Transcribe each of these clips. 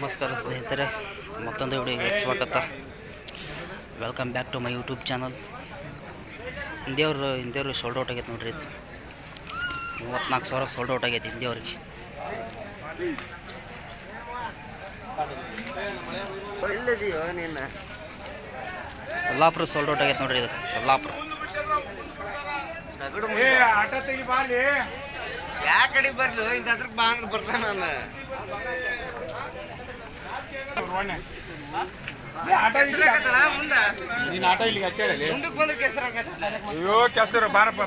ನಮಸ್ಕಾರ ಸ್ನೇಹಿತರೆ ಮತ್ತೊಂದು ವಿಡಿಯೋಗೆ ಸ್ವಾಗತ. Welcome back to my YouTube channel ಹಿಂದಿಯವರು ಹಿಂದಿಯವ್ರು ಸೋಲ್ಡ್ ಔಟ್ ಆಗೈತೆ ನೋಡ್ರಿ ಇದು. ಮೂವತ್ತ್ನಾಲ್ಕು ಸಾವಿರ ಸೋಲ್ಡ್ ಔಟ್ ಆಗೈತೆ ಹಿಂದಿಯವ್ರಿಗೆ ಸೊಲ್ಲಾಪುರ ಸೋಲ್ಡ್ ಔಟ್ ಆಗೈತೆ ನೋಡ್ರಿ ಇದು. ಸೊಲ್ಲಾಪುರ. ಯಾ ಕಡೆ ಬರ್ಲು? ಬಾ ಅಂದ್ರೆ ಬರ್ತಾನ ನಾನು? ಆಟ ಇಲ್ಲಿ ಮುಂದ? ನೀನ್ ಆಟ ಇಲ್ಲಿಗೆ ಕೇಳಲಿ ಮುಂದಕ್ಕೆ ಬಂದ್ರೆ ಕೆಸರಾಗತ್ತಲ್ಲ ಅಯ್ಯೋ ಕೆಸರು ಬಾರಪ್ಪ.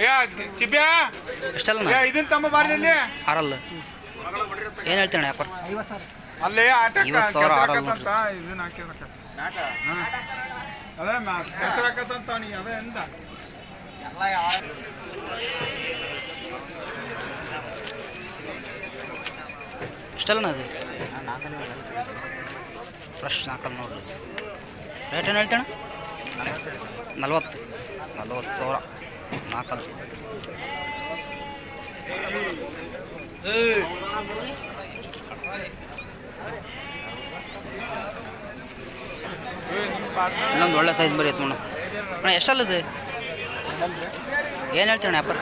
ಏ ಚಿಬ್ಯಾ? ಎಷ್ಟಲ್ಲ ಇದನ್ನ ತಮ್ಮ ಬಾರ್ಲಿ ಇಲ್ಲಿ ಆರಲ್ಲ. ಏನು ಹೇಳ್ತಾನೆ ವ್ಯಾಪಾರ ಅಲ್ಲೇ ಆಟ ಐವತ್ತು ಸಾವಿರ ಆಡಲ್ಲ ಕೆಸರಾಕತ್ತಂತ ಇದನ್ನ ಹಾಕಿದ್ರಕ್ಕ ಅದೇ ಕೆಸರಾಕತ್ತಂತ ನೀ ಅದೇ ಎಂದ ಎಷ್ಟಲ್ಲ ಅದು? ಫ್ರೆಶ್ ನಾಲ್ಕಲ್ಲ ನೋಡ್ರಿ ರೇಟ್ ಏನು ಹೇಳ್ತಾನೆ ನಲ್ವತ್ತು. ನಲ್ವತ್ತು ಸಾವಿರ. ನಾಲ್ಕಲ್ಲ ಇನ್ನೊಂದು ಒಳ್ಳೆ ಸೈಜ್ ಬರೀ ಐತೆ ಮೇಡಮ್ ಅಣ್ಣ, ಎಷ್ಟಲ್ಲ ಇದು? ಏನು ಅಣ್ಣ ವ್ಯಾಪಾರ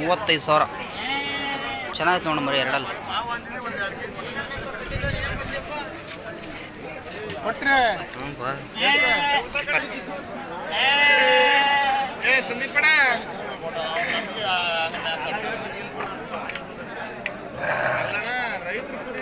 ಮೂವತ್ತೈದು ಸಾವಿರ. ಚೆನ್ನಾಗಿತ್ತು ನೋಡು ಮರಿ ಎರಡಲ್ಲ ಕೊಟ್ರೆ ಹ್ಞೂ ಬಾ ಏ ಸಂದೀಪಣ ರೈತರು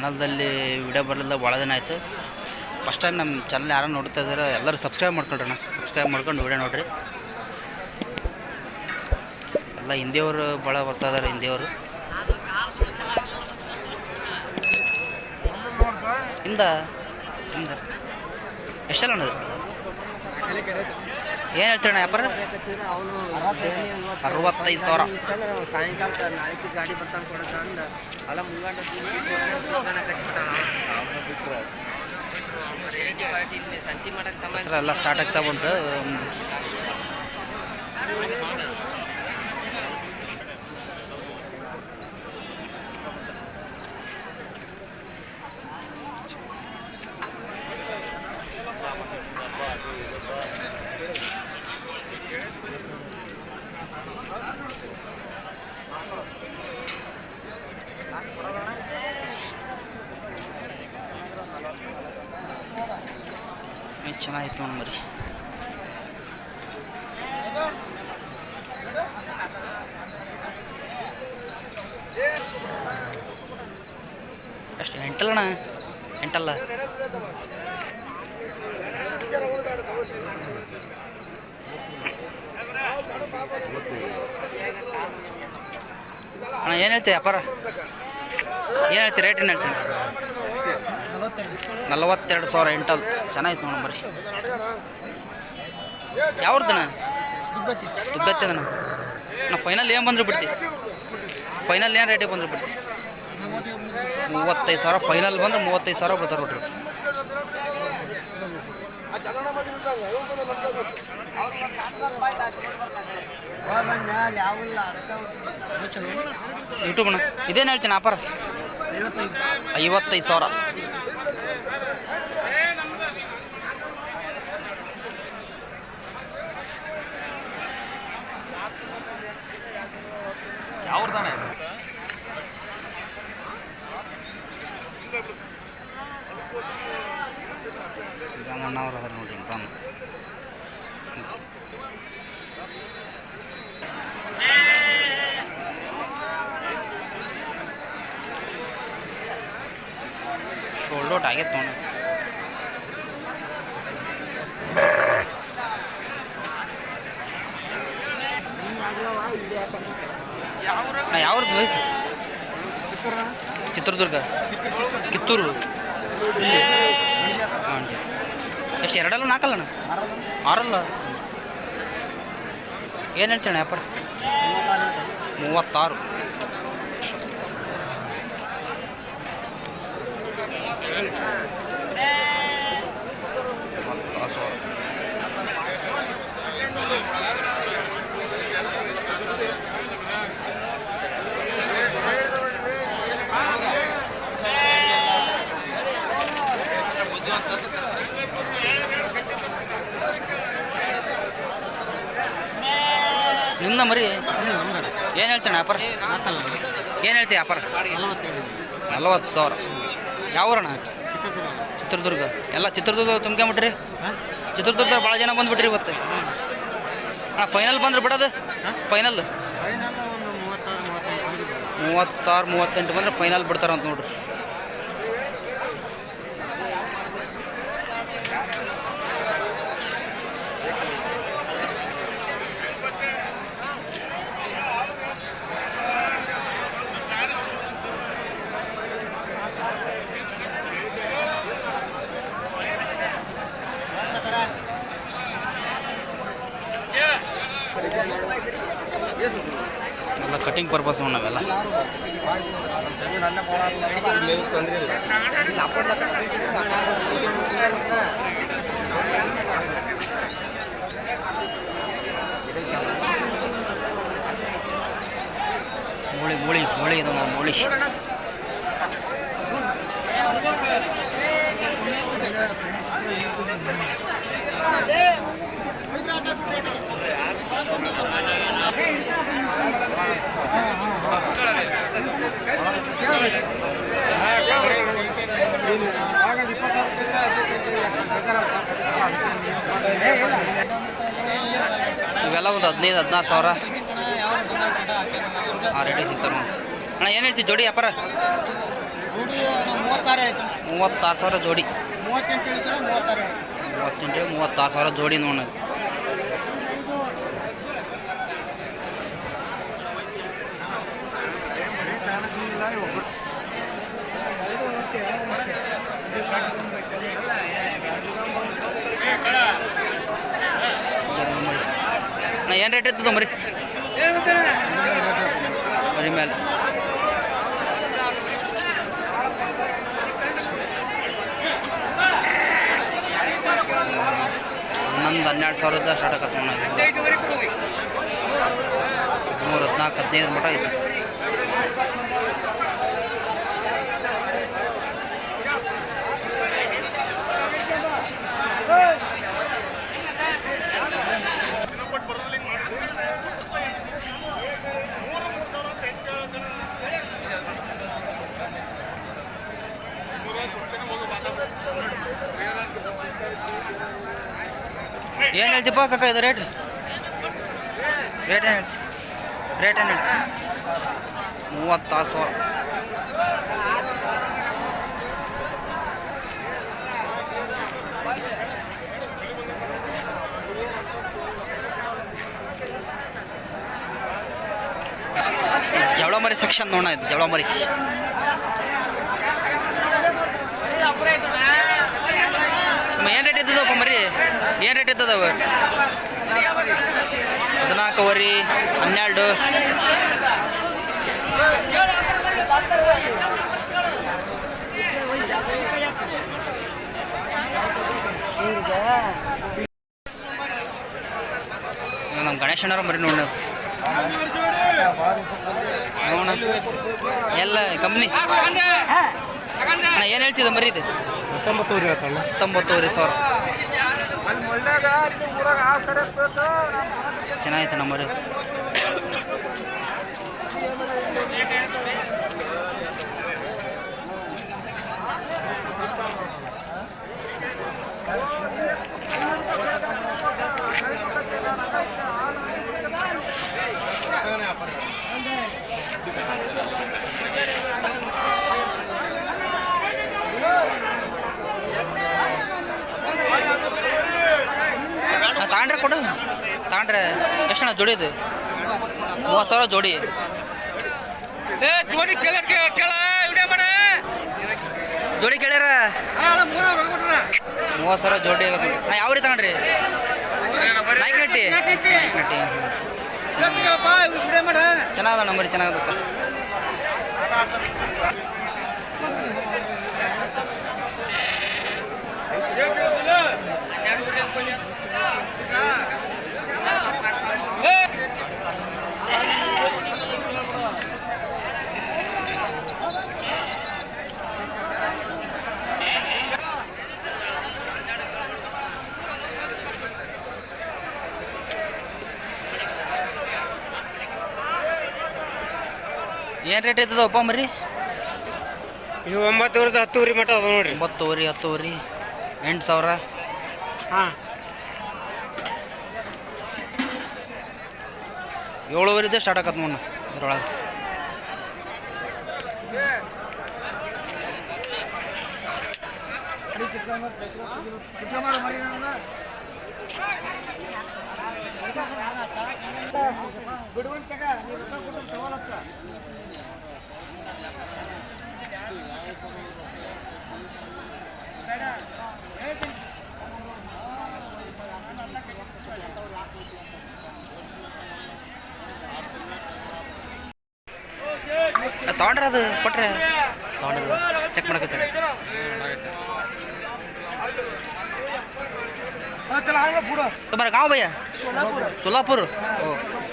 ಚಾನಲ್ದಲ್ಲಿ ವಿಡಿಯೋ ಬರಲಿಲ್ಲ ಭಾಳ ದಿನ ಆಯಿತು. ಫಸ್ಟ್ ಟೈಮ್ ನಮ್ಮ ಚಾನಲ್ ಯಾರು ನೋಡ್ತಾ ಇದ್ದಾರೆ ಎಲ್ಲರೂ ಸಬ್ಸ್ಕ್ರೈಬ್ ಮಾಡ್ಕೊಳ್ರಣ್ಣ. ಸಬ್ಸ್ಕ್ರೈಬ್ ಮಾಡ್ಕೊಂಡು ವಿಡಿಯೋ ನೋಡ್ರಿ. ಎಲ್ಲ ಹಿಂದಿಯವರು ಭಾಳ ಬರ್ತಾ ಇದ್ದಾರೆ, ಹಿಂದಿಯವರು. ಇಂದ ಹಿಂದ ಎಷ್ಟೆಲ್ಲ ಅಣ್ಣದು ಏನು ಹೇಳ್ತಾರಣ್ಣ ವ್ಯಾಪಾರ? ಅರವತ್ತೈದು ಸಾವಿರ. ಸಾಯಂಕಾಲ ನಾಳೆ ಗಾಡಿ ಬರ್ತಾನೆ ಕೊಡತ್ತ ಅಂದ ಅಲ್ಲ ಮುಂಗಾಟ ಸಂತಿ ಮಾಡಕ್ಕೆ ಎಲ್ಲ ಸ್ಟಾರ್ಟ್ ಆಗ್ತಾ ಬಂತು. ಚೆನ್ನಾಗಿತ್ತು ನೋಡಿ ಮರಿ ಎಂಟಲ್ಲ ಎಂಟಲ್ಲಣ್ಣ ಎಂಟಲ್ಲ? ಅಣ್ಣ, ಏನು ಹೇಳ್ತೀವಿ ವ್ಯಾಪಾರ? ಏನು ಹೇಳ್ತೀವಿ ರೇಟ್ ಏನು ಹೇಳ್ತೀನಿ ನಲವತ್ತೆರಡು ಸಾವಿರ ಎಂಟಲ್. ಚೆನ್ನಾಗಿತ್ತು ನೋಡಿ ಬರ್ರಿ ಯಾವ್ದಣ್ಣ ದುಗ್ಗತ್ತದಣ್ಣ ನಾ ಫೈನಲ್ ಏನು ಬಂದ್ರು ಬಿಡ್ತಿ. ಫೈನಲ್ ಏನು ರೇಟಿಗೆ ಬಂದ್ರು ಬಿಡ್ತಿ. ಮೂವತ್ತೈದು ಸಾವಿರ ಫೈನಲ್ ಬಂದ್ರೆ ಮೂವತ್ತೈದು ಸಾವಿರ ಬರ್ತಾರೆ ನೋಡ್ರಿ ಯೂಟ್ಯೂಬ್ ಅಣ್ಣ, ಇದೇನು ಹೇಳ್ತೀನಿ ಆಪರ ಐವತ್ತೈದು ಸಾವಿರ ಯಾವ್ದಾನೆ ರಂಗಣ್ಣವ್ರು ಅದಾರ ನೋಡ್ರಿ ರಾಮ್ ಶೋಲ್ಡ್ ಔಟ್ ಆಗೈತೆ ನೋಡಿ ನಾ ಯಾವ್ದು ಚಿತ್ರದುರ್ಗ. ಕಿತ್ತೂರು. ಎಷ್ಟು, ಎರಡಲ್ಲ ನಾಲ್ಕಲ್ಲಣ್ಣ? ಆರಲ್ಲ? ಏನು ಹೇಳ್ತೇನೆ ವ್ಯಾಪಾರ? ಮೂವತ್ತಾರು. ನಿಮ್ದ ಮರಿ ಏನು ಹೇಳ್ತಾನೆ ವ್ಯಾಪಾರ ಏನು ಹೇಳ್ತೀಯ ವ್ಯಾಪಾರ ನಲವತ್ತು ಸಾವಿರ. ಯಾವ ಊರಣ್ಣ? ಚಿತ್ರದುರ್ಗ. ಎಲ್ಲ ಚಿತ್ರದುರ್ಗ ತುಂಬ್ಕೊಂಬಿಟ್ರಿ? ಚಿತ್ರದುರ್ಗ ಭಾಳ ಜನ ಬಂದ್ಬಿಟ್ರಿ ಇವತ್ತು. ಹಾಂ ಫೈನಲ್ ಬಂದ್ರೆ ಬಿಡೋದು? ಫೈನಲ್ ಮೂವತ್ತಾರು ಮೂವತ್ತೆಂಟು ಬಂದರೆ ಫೈನಲ್ ಬಿಡ್ತಾರಂತ ನೋಡ್ರಿ. ಎಲ್ಲ ಕಟಿಂಗ್ ಪರ್ಪಸ್ ನಾವೆಲ್ಲ ಮೂಳಿ ಮೂಳಿ ಮೂಳಿ ಇದು ನೋಡಿ ಮೂಳಿ ಇವೆಲ್ಲ ಒಂದು ಹದಿನೈದು, ಹದಿನಾರು ಸಾವಿರ. ಆ ರೆಡಿ ಸಿಗ್ತಾರೆ ನೋಡಿ. ಅಣ್ಣ, ಏನು ಹೇಳ್ತೀವಿ ಜೋಡಿ ವ್ಯಾಪಾರ? ಮೂವತ್ತಾರು ಸಾವಿರ ಜೋಡಿ. ಮೂವತ್ತೆಂಟು ಮೂವತ್ತಾರು ಸಾವಿರ ಜೋಡಿ ನೋಡಿ ಏನು ರೇಟ್ ಇತ್ತು ಮರಿ? ಮರಿ ಮೇಲೆ. ಹನ್ನೊಂದು, ಹನ್ನೆರಡು ಸಾವಿರದ ಸ್ಟಾರ್ಟ್ ಆಗತ್ತೆ ಮೂರು, ಹದಿನಾಲ್ಕು, ಹದಿನೈದು ಮಟ ಐತಿ. ಏನು ಹೇಳ್ತೀಪ್ಪ ಕಕ್ಕ ಇದು ರೇಟ್ ರೇಟ್ ಏನು ಹೇಳ್ತಿ? ರೇಟ್ ಏನು ಹೇಳ್ತಿ? ಸಾವಿರ. ಜವಳ ಮರಿ ಸೆಕ್ಷನ್ ನೋಡ ಇದು ಜವಳ ಮರಿ ಏನು ರೇಟ್ ಇದ್ದದಪ್ಪ ಮರಿ ಏನು ರೇಟ್ ಇದ್ದದವ ಹದಿನಾಲ್ಕುವರೆ ಹನ್ನೆರಡು. ನಮ್ಮ ಗಣೇಶನವ್ರ ಮರಿ ನೋಡಿ ನೋಡ. ಎಲ್ಲ, ಕಂಪ್ನಿ. ಏನು ಹೇಳ್ತಿದ್ದ ಮರಿ ಇದು? ಹತ್ತೊಂಬತ್ತೂರು ಹೇಳ್ತಾಳೆ ಹತ್ತೊಂಬತ್ತುವರೆ ಸಾವಿರ. ಚೆನ್ನಾಗೈತೆ ನಮ್ಮ ಮರಿ ಆ, ತಗೊಂಡ್ರೆ ಕೊಡು. ತಗೊಂಡ್ರೆ ಎಷ್ಟಣ್ಣ ಜೋಡಿ ಇದು? ಮೂವತ್ತು ಸಾವಿರ ಜೋಡಿ. ಏ ಜೋಡಿ ಜೋಡಿ ಕೇಳ್ಯಾರ? ಮೂವತ್ತು ಸಾವಿರ ಜೋಡಿ ಹಾಂ ಯಾವ ರೀ ತಗೊಂಡ್ರಿ? ನಾಯ್ಕನಟ್ಟಿ. ಚೆನ್ನಾಗದ ನಂಬರ್ ಚೆನ್ನಾಗತ್ತ ಏನು ರೇಟ್ ಐತದಪ್ಪ ಮರಿ? ಇವು ಒಂಬತ್ತೂರದ ಹತ್ತೂರಿ ಮಟ್ಟ ಅದ ನೋಡ್ರಿ. ಒಂಬತ್ತೂರಿ ಹತ್ತುವರೆ ಎಂಟು ಸಾವಿರ? ಹಾಂ. ಏಳುವರೆದೇ ಸ್ಟಾರ್ಟ್ ಆಗತ್ತೆ ಮುನ್ನ ಇದ್ರೊಳಗೆ. தாண்டறது பட்டுற தாண்டது செக் பண்ண கச்சு तुम्हारा गाँव भैया सोलापुर सोलापुर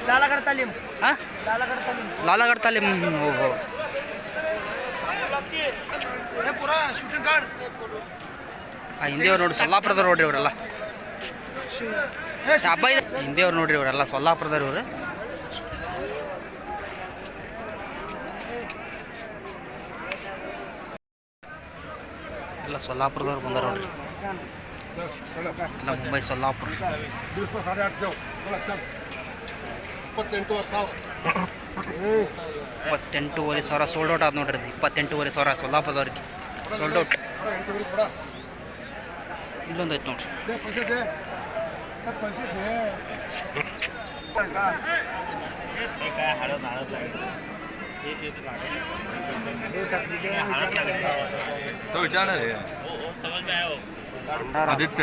लालागढ़ तालीम हाँ लालागढ़ तालीम लालागढ़ तालीम ओहो ಆ ಹಿಂದಿಯವ್ರು ನೋಡಿ ಸೊಲ್ಲಾಪುರದವ್ರು ನೋಡ್ರಿ ಇವರೆಲ್ಲ. ಹಬ್ಬ ಇದೆ. ಹಿಂದಿಯವ್ರು ನೋಡ್ರಿ ಇವರೆಲ್ಲ ಸೊಲ್ಲಾಪುರದವ್ರು ಇವ್ರು. ಎಲ್ಲ ಸೊಲ್ಲಾಪುರದವ್ರು ಬಂದಾರ ನೋಡ್ರಿ. ಎಲ್ಲ ಮುಂಬೈ ಸೊಲ್ಲಾಪುರ. ಇಪ್ಪತ್ತೆಂಟೂವರೆ ಸಾವಿರ ಸೋಲ್ಡ್ ಔಟ್ ಆದ ನೋಡ್ರಿ. ಇಪ್ಪತ್ತೆಂಟೂವರೆ ಸಾವಿರ ಸೊಲ್ಲಾಪುರದವ್ರಿಗೆ. ಸೋಲ್ಡ್ ಔಟ್ ಇಲ್ಲೊಂದು ಐತೆ ನೋಡ್ರಿ तो विचारणार आहे भंडारा. आदित्य